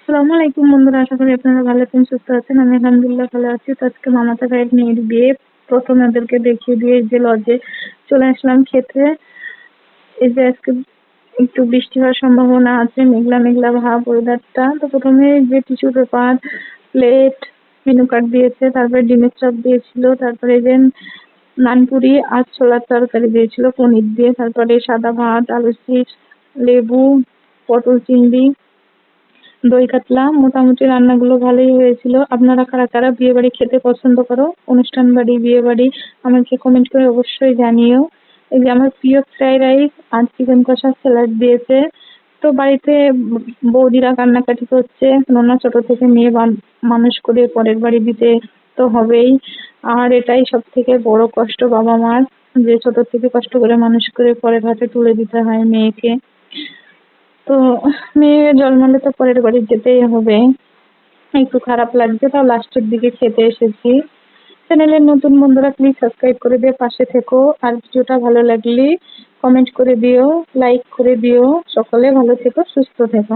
আসসালামু আলাইকুম বন্ধুরা, আশা করি আপনারা ভালো আছেন, সুস্থ আছেন। আমি আলহামদুলিল্লাহ ভালো আছি। তো আজকে মামাতা ভাইয়ের মেয়ের বিয়ে। প্রথমে ওদেরকে দেখিয়ে দিয়ে যে লজে চলে আসলাম খেতে এই যে আজকে একটু বৃষ্টি হওয়ার সম্ভাবনা আছে, মেঘলা মেঘলা ভাব ওয়েদারটা তো প্রথমে যে tissue paper plate menu card দিয়েছে, তারপরে ডিমের চপ দিয়েছিল, তারপরে যে নানপুরি আর ছোলার তরকারি দিয়েছিল, পনির দিয়ে, তারপরে সাদা ভাত আলু চিপস, লেবু, পটল চিংড়ি। দই কাতলা, মোটামুটি রান্নাগুলো ভালোই হয়েছিল। আপনারা কারা কারা বিয়ে বাড়ি খেতে পছন্দ করো? অনুষ্ঠান বাড়ি বিয়ে বাড়ি আমাকে কমেন্ট করে অবশ্যই জানিও। এই যে আমার প্রিয় ফ্রাইড রাইস আর চিকেন কষা স্যালাড দিয়েছে। তো বাড়িতে বৌদিরা কান্নাকাটি করছে। কেননা ছোট থেকে মেয়ে মানুষ করে পরের বাড়ি দিতে তো হবেই। আর এটাই সব থেকে বড় কষ্ট বাবা মার যে ছোট থেকে কষ্ট করে মানুষ করে পরের হাতে তুলে দিতে হয় মেয়েকে। তো মেয়ে জন্মালে তো পরের বাড়ি যেতেই হবে। একটু খারাপ লাগছে, তাও লাস্টের দিকে খেতে এসেছি। চ্যানেলের নতুন বন্ধুরা প্লিজ সাবস্ক্রাইব করে দিয়ে পাশে থেকো। আর ভিডিওটা ভালো লাগলে কমেন্ট করে দিও লাইক করে দিও। সকলে ভালো থেকো, সুস্থ থেকো।